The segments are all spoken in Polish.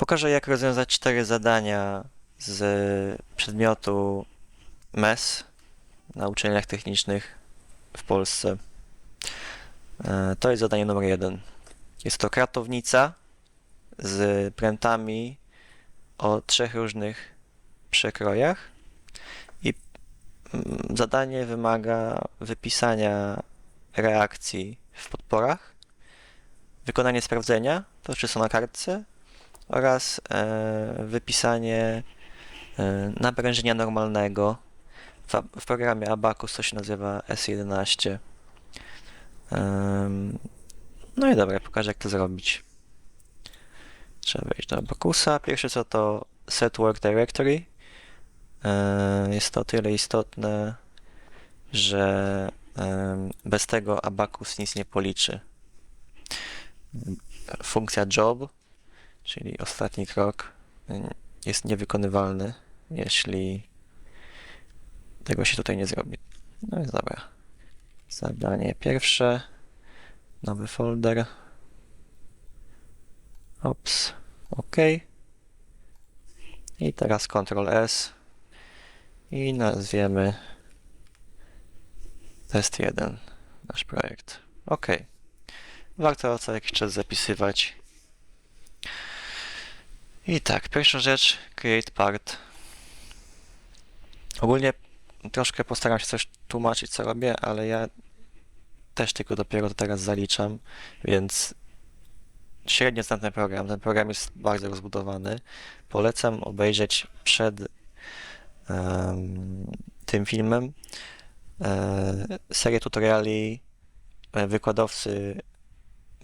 Pokażę, jak rozwiązać cztery zadania z przedmiotu MES na uczelniach technicznych w Polsce. E, To jest zadanie numer jeden. Jest to kratownica z prętami o trzech różnych przekrojach i mm, zadanie wymaga wypisania reakcji w podporach, wykonanie sprawdzenia, to czy są na kartce, oraz e, wypisanie e, naprężenia normalnego. W, programie Abacus to się nazywa S11. Em, no i dobra, pokażę jak to zrobić. Trzeba wejść do Abacusa. Pierwsze co to set work directory. E, jest to tyle istotne, że bez tego Abacus nic nie policzy. Funkcja job czyli ostatni krok, y, jest niewykonywalny, jeśli tego się tutaj nie zrobi. No jest dobra. Zadanie pierwsze, nowy folder. Ops, OK. I teraz Ctrl S i nazwiemy test 1 nasz projekt. OK. Warto co jakiś czas zapisywać i tak, pierwsza rzecz, create part. Ogólnie troszkę postaram się coś tłumaczyć, co robię, ale ja też tylko dopiero to teraz zaliczam, więc średnio znam ten program. Ten program jest bardzo rozbudowany. Polecam obejrzeć przed em, tym filmem e, serię tutoriali e, wykładowcy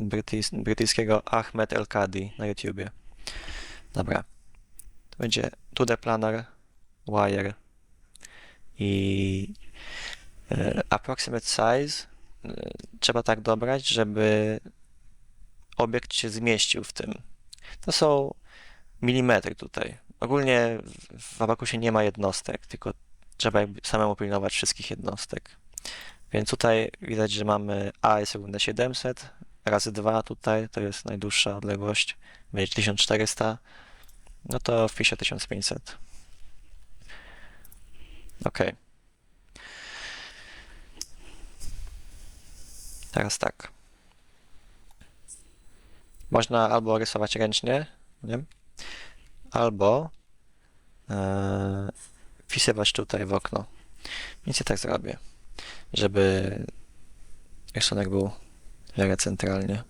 brytyjs brytyjskiego Ahmed El Kadi na YouTubie. Dobra. To będzie 2D Planner, Wire i e, Approximate Size e, trzeba tak dobrać, żeby obiekt się zmieścił w tym. To są milimetry tutaj. Ogólnie w- Abacusie nie ma jednostek, tylko trzeba samemu pilnować wszystkich jednostek. Więc tutaj widać, że mamy A jest równe 700, razy 2 tutaj, to jest najdłuższa odległość, będzie 1400, no to wpiszę 1500. Ok. Teraz tak. Można albo rysować ręcznie, nie? albo e, wpisywać tutaj w okno. Więc ja tak zrobię, żeby rysunek był w miarę centralnie.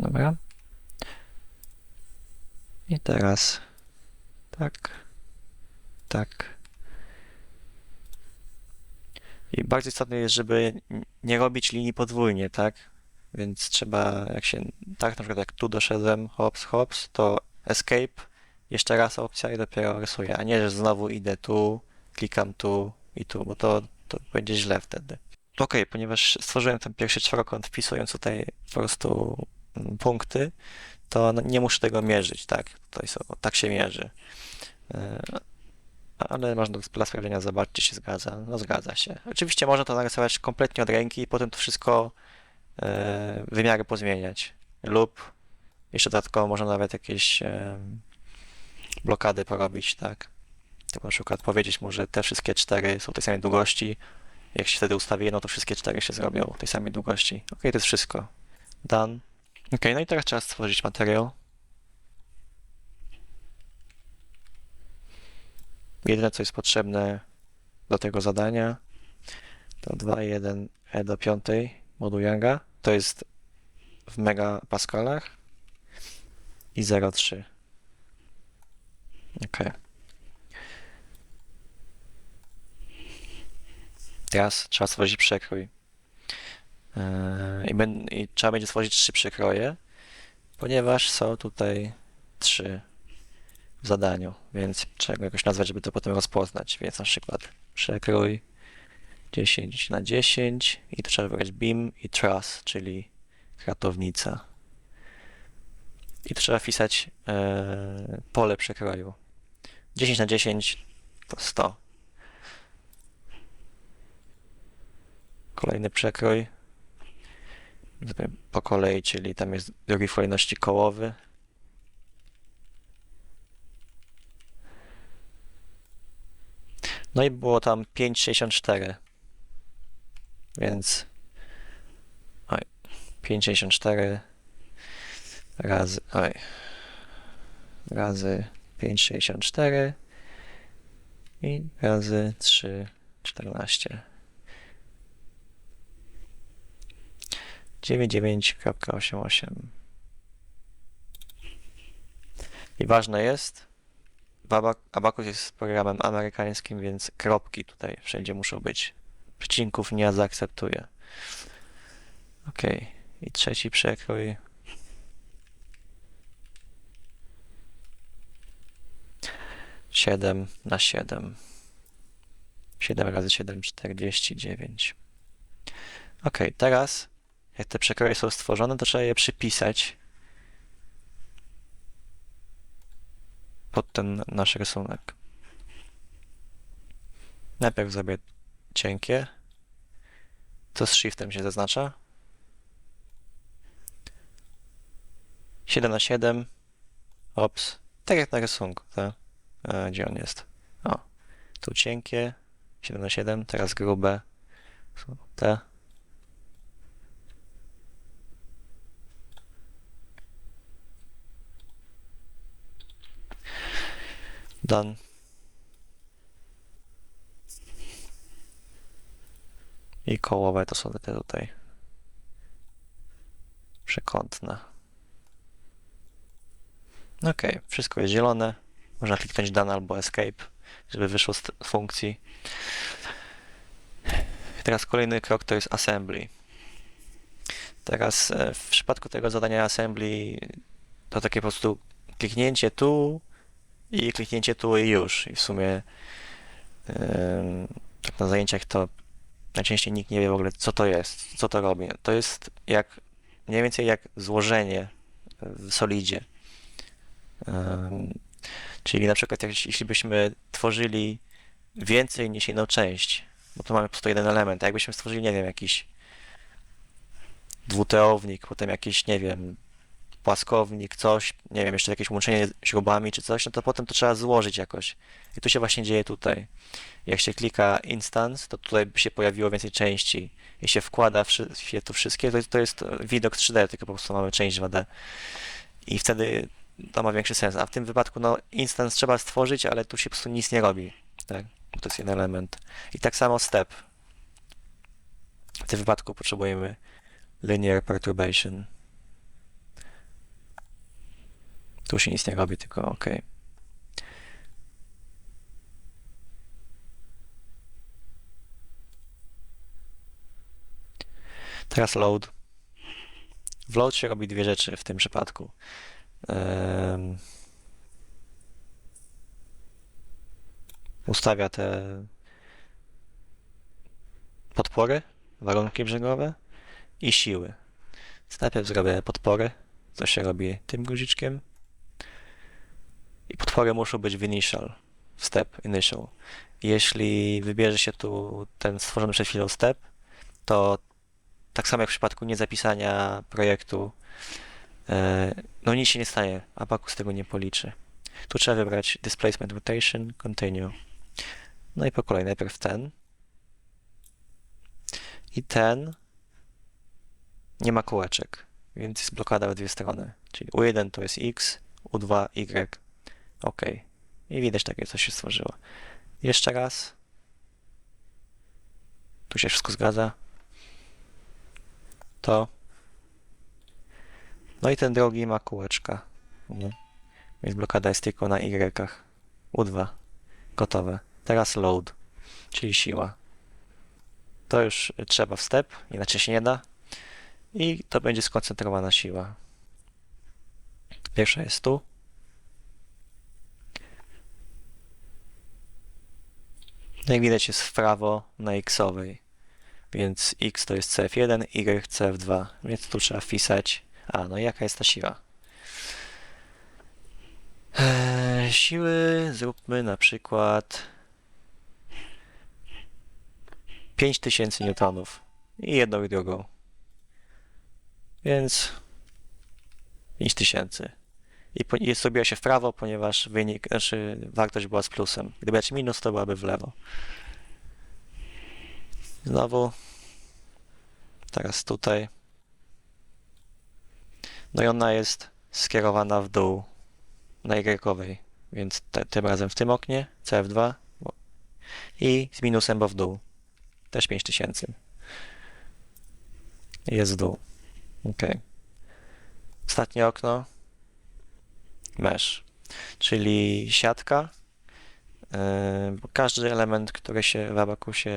Dobra. I teraz tak, tak. I bardzo istotne jest, żeby nie robić linii podwójnie, tak? Więc trzeba, jak się, tak, na przykład jak tu doszedłem, hops, hops, to escape, jeszcze raz opcja i dopiero rysuję, a nie, że znowu idę tu, klikam tu i tu, bo to, to będzie źle wtedy. Okej, ponieważ stworzyłem ten pierwszy czworokąt wpisując tutaj po prostu mm, punkty, to no nie muszę tego mierzyć, tak? Tutaj są, tak się mierzy. E, Ale można dla sprawdzenia zobaczyć, czy się zgadza. No zgadza się. Oczywiście można to narysować kompletnie od ręki i potem to wszystko e, wymiary pozmieniać. Lub jeszcze dodatkowo można nawet jakieś e, blokady porobić, tak? Typu na przykład powiedzieć mu, że te wszystkie cztery są tej samej długości. Jak się wtedy ustawi, no to wszystkie cztery się zrobią tej samej długości. Ok, to jest wszystko. Done. Ok, no i teraz trzeba stworzyć materiał. Jedyne co jest potrzebne do tego zadania to 2.1 e do 5 moduł Younga. To jest w megapascalach i 0.3. Ok. Teraz trzeba stworzyć przekrój. Yy, I, ben, I trzeba będzie stworzyć trzy przekroje, ponieważ są tutaj trzy w zadaniu, więc trzeba jakoś nazwać, żeby to potem rozpoznać. Więc na przykład przekrój 10 na 10 i to trzeba wybrać beam i truss, czyli kratownica. I tu trzeba wpisać e, pole przekroju. 10 na 10 to 100. Kolejny przekrój. Po kolei, czyli tam jest drugi w kolejności kołowy. No i było tam 5,64. Więc. Oj. 5,64 razy. Oj. Razy 5,64 i razy 3,14. 99.88. I ważne jest, Abacus jest programem amerykańskim, więc kropki tutaj wszędzie muszą być. Przecinków nie zaakceptuję. Ok. I trzeci przekrój. Siedem na siedem. Siedem razy siedem, czterdzieści dziewięć. Ok, teraz jak te przekroje są stworzone, to trzeba je przypisać pod ten nasz rysunek. Najpierw zrobię cienkie. To z shiftem się zaznacza. 7 na 7. Ops. Tak jak na rysunku, tak? A, gdzie on jest? O. Tu cienkie. 7 na 7. Teraz grube. Te. Done. I kołowe to są te tutaj. Przekątne. Ok, wszystko jest zielone. Można kliknąć Done albo Escape, żeby wyszło z funkcji. Teraz kolejny krok to jest Assembly. Teraz e, w przypadku tego zadania Assembly to takie po prostu kliknięcie tu i kliknięcie tu i już. I w sumie em, tak na zajęciach to najczęściej nikt nie wie w ogóle, co to jest, co to robi. To jest jak, mniej więcej jak złożenie w solidzie. Em, czyli na przykład jak, jeśli byśmy tworzyli więcej niż jedną część, bo tu mamy po prostu jeden element, a jakbyśmy stworzyli, nie wiem, jakiś dwuteownik, potem jakiś, nie wiem, płaskownik, coś, nie wiem, jeszcze jakieś łączenie śrubami czy coś, no to potem to trzeba złożyć jakoś. I to się właśnie dzieje tutaj. Jak się klika instance, to tutaj by się pojawiło więcej części. Jeśli się wkłada się to wszystkie, to, to jest widok 3D, tylko po prostu mamy część 2D. I wtedy to ma większy sens. A w tym wypadku, no, instance trzeba stworzyć, ale tu się po prostu nic nie robi. Tak? To jest jeden element. I tak samo step. W tym wypadku potrzebujemy linear perturbation. Tu się nic nie robi, tylko OK. Teraz load. W load się robi dwie rzeczy w tym przypadku. Em, ustawia te podpory, warunki brzegowe i siły. Najpierw zrobię podpory, co się robi tym guziczkiem. I potwory muszą być w initial, w step initial. Jeśli wybierze się tu ten stworzony przed chwilą step, to tak samo jak w przypadku niezapisania projektu, e, no nic się nie stanie, Abacus tego nie policzy. Tu trzeba wybrać Displacement Rotation, Continue. No i po kolei najpierw ten. I ten nie ma kółeczek, więc jest blokada w dwie strony. Czyli U1 to jest X, U2 Y. OK. I widać takie coś się stworzyło. Jeszcze raz. Tu się wszystko zgadza. To. No i ten drugi ma kółeczka. Nie? Więc blokada jest tylko na Y. U2. Gotowe. Teraz load, czyli siła. To już trzeba w step, inaczej się nie da. I to będzie skoncentrowana siła. Pierwsza jest tu. Jak widać jest w prawo na x-owej. Więc x to jest cf1, y cf2. Więc tu trzeba wpisać. A, no i jaka jest ta siła? Eee, siły zróbmy na przykład 5000 newtonów. I jedną i drugą. Więc 5000. I, po, I zrobiła się w prawo, ponieważ wynik, znaczy wartość była z plusem. Gdyby dać minus, to byłaby w lewo. Znowu. Teraz tutaj. No i ona jest skierowana w dół na Y, więc te, tym razem w tym oknie CF2 bo- i z minusem, bo w dół. Też 5000. Jest w dół. Ok. Ostatnie okno. Mesh, czyli siatka. Bo każdy element, który się w Abakusie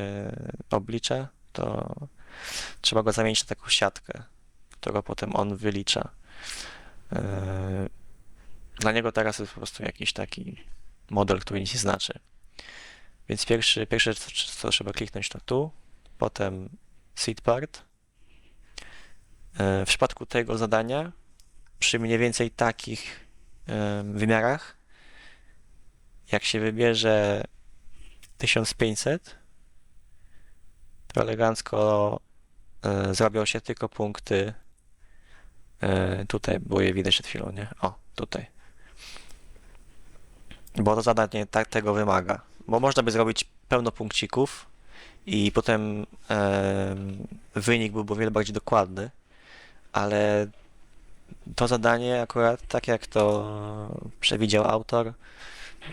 oblicza, to trzeba go zamienić na taką siatkę, którą potem on wylicza. Yy, Dla niego teraz jest po prostu jakiś taki model, który nic nie znaczy. Więc pierwszy, pierwsze, co, trzeba kliknąć, to tu, potem seed part. Yy, W przypadku tego zadania, przy mniej więcej takich wymiarach, jak się wybierze 1500, to elegancko e, zrobią się tylko punkty. e, tutaj było je widać przed chwilą, nie? O, tutaj. Bo to zadanie tak tego wymaga. Bo można by zrobić pełno punkcików i potem em, wynik byłby o wiele bardziej dokładny, ale to zadanie akurat, tak jak to przewidział autor,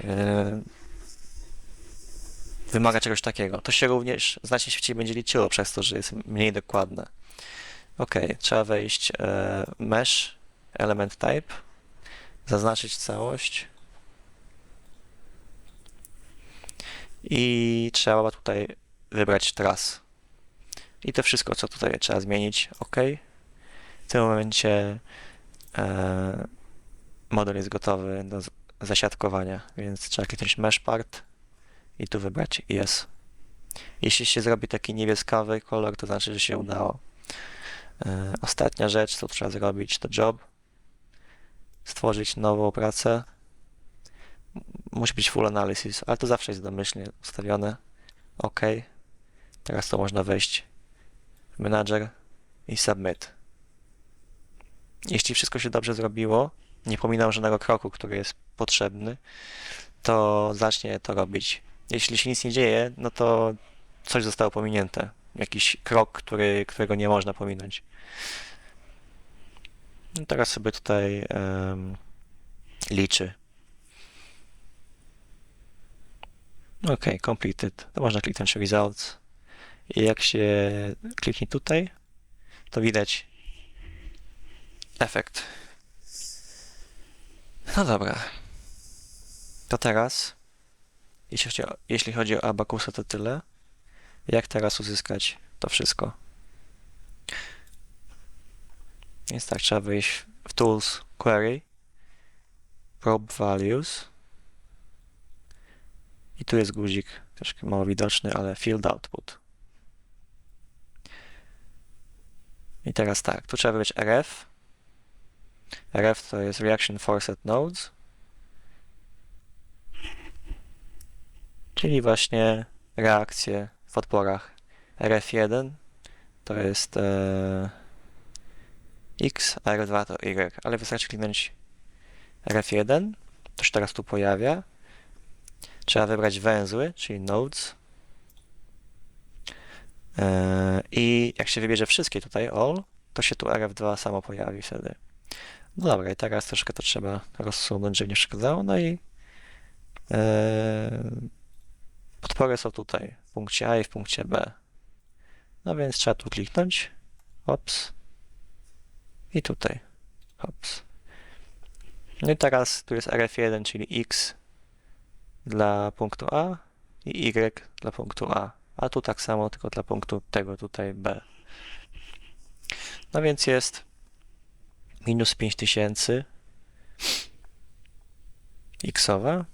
e, wymaga czegoś takiego. To się również znacznie szybciej będzie liczyło przez to, że jest mniej dokładne. Ok, trzeba wejść e, mesh, element type, zaznaczyć całość i trzeba tutaj wybrać tras. I to wszystko, co tutaj trzeba zmienić, ok. W tym momencie model jest gotowy do zasiadkowania, więc trzeba kliknąć mesh part i tu wybrać yes. Jeśli się zrobi taki niebieskawy kolor, to znaczy, że się udało. E, Ostatnia rzecz, co trzeba zrobić, to job. Stworzyć nową pracę. Musi być full analysis, ale to zawsze jest domyślnie ustawione. OK. Teraz to można wejść w Manager i Submit. Jeśli wszystko się dobrze zrobiło, nie pominął żadnego kroku, który jest potrzebny, to zacznie to robić. Jeśli się nic nie dzieje, no to coś zostało pominięte. Jakiś krok, który, którego nie można pominąć. No teraz sobie tutaj em, liczy. OK, completed. To można kliknąć results. I jak się kliknie tutaj, to widać efekt. No dobra. To teraz jeśli chodzi o, jeśli to tyle. Jak teraz uzyskać to wszystko? Więc tak, trzeba wyjść w Tools, Query, Probe Values. I tu jest guzik, troszkę mało widoczny, ale Field Output. I teraz tak, tu trzeba wybrać RF. RF to jest Reaction Forced Nodes. czyli właśnie reakcje w odporach RF1 to jest e, X, a R2 to Y, ale wystarczy kliknąć RF1, to się teraz tu pojawia. Trzeba wybrać węzły, czyli nodes. E, I jak się wybierze wszystkie tutaj all, to się tu RF2 samo pojawi wtedy. No dobra, i teraz troszkę to trzeba rozsunąć, żeby nie przeszkadzało. No i e, Podpory są tutaj, w punkcie A i w punkcie B. No więc trzeba tu kliknąć. Hops. I tutaj. Hops. No i teraz tu jest RF1, czyli X dla punktu A i Y dla punktu A. A tu tak samo, tylko dla punktu tego tutaj B. No więc jest minus 5000 xowa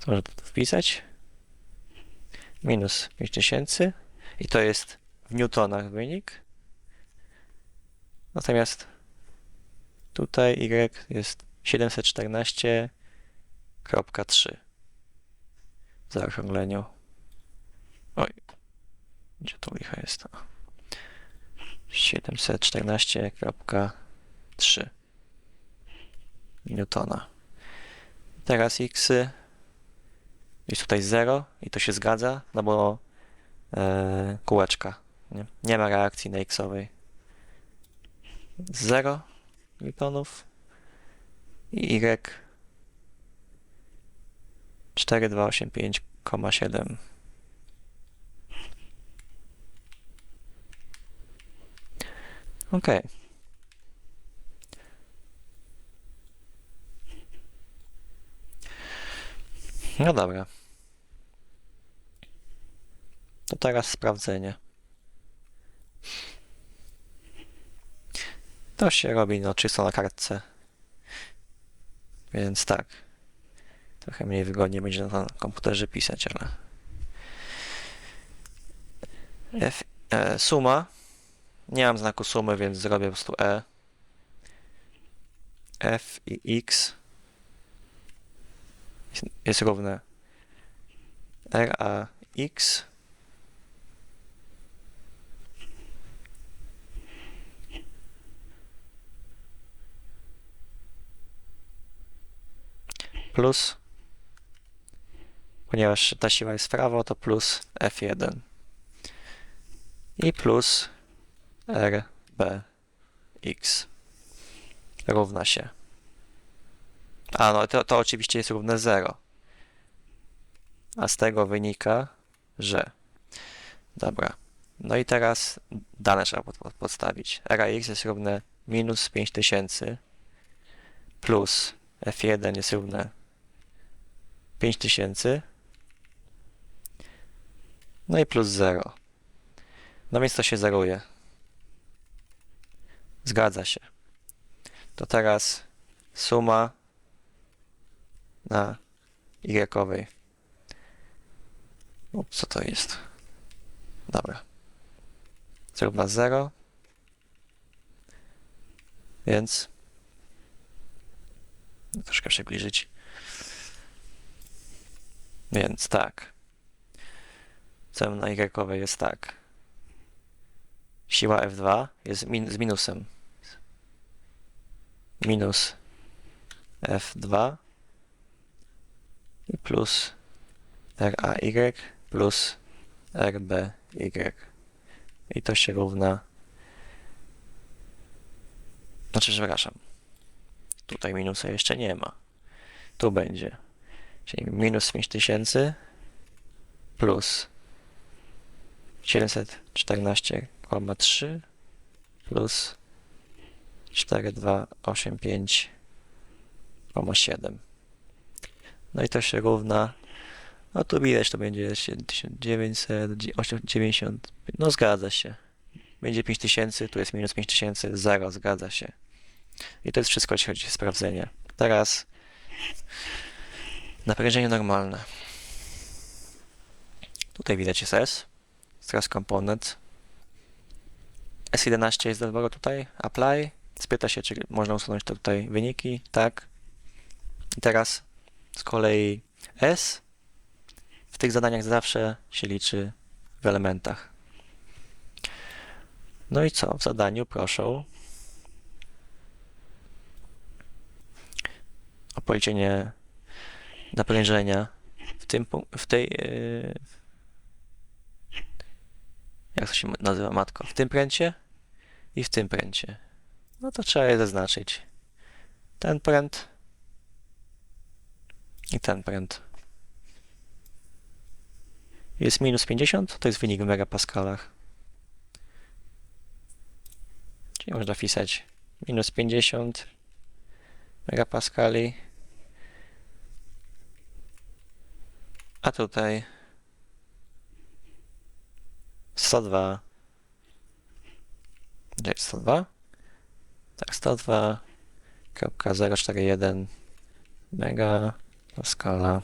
To można to wpisać. Minus 5000 i to jest w newtonach wynik. Natomiast tutaj y jest 714,3 w zaokrągleniu. Oj, gdzie tu licha jest? 714,3 newtona. Teraz x jest tutaj 0 i to się zgadza, no bo e, kółeczka. Nie? nie ma reakcji na xowej. 0 newtonów i y 4285,7 Okej. No dobra. To teraz sprawdzenie. To się robi no czysto na kartce. Więc tak. Trochę mniej wygodnie będzie na komputerze pisać, ale... F, e, suma. Nie mam znaku sumy, więc zrobię po prostu E. F i X. Jest, równe. R a X. Plus. Ponieważ ta siła jest w prawo, to plus F1 i plus RBX równa się. A no to, to oczywiście jest równe 0. A z tego wynika, że. Dobra. No i teraz dane trzeba pod, pod, podstawić. RAX jest równe minus 5000 plus F1 jest równe 5000 no i plus 0. No więc to się zeruje. Zgadza się. To teraz suma na y-owej. Ups, co to jest? Dobra. Zrówna 0. Więc troszkę przybliżyć. Więc tak. Cel na y jest tak. Siła F2 jest min z minusem. Minus F2 i plus RAY plus RBY. I to się równa... Znaczy, przepraszam. Tutaj minusa jeszcze nie ma. Tu będzie. Czyli minus 5000 plus 714,3 plus 4285,7. No i to się równa. No tu widać, to będzie 1990. No zgadza się. Będzie 5000, tu jest minus 5000, 0, zgadza się. I to jest wszystko, jeśli chodzi o sprawdzenie. Teraz naprężenie normalne. Tutaj widać jest S. Teraz komponent. S11 jest do wyboru tutaj. Apply. Spyta się, czy można usunąć to tutaj wyniki. Tak. I teraz z kolei S w tych zadaniach zawsze się liczy w elementach. No i co? W zadaniu proszę o policzenie naprężenia w tym w tej yy, jak to się nazywa matko? W tym pręcie i w tym pręcie. No to trzeba je zaznaczyć. Ten pręt i ten pręt. Jest minus 50, to jest wynik w megapaskalach. Czyli można wpisać minus 50 megapaskali. A tutaj 102. Gdzie jest 102? Tak, 102.041 mega skala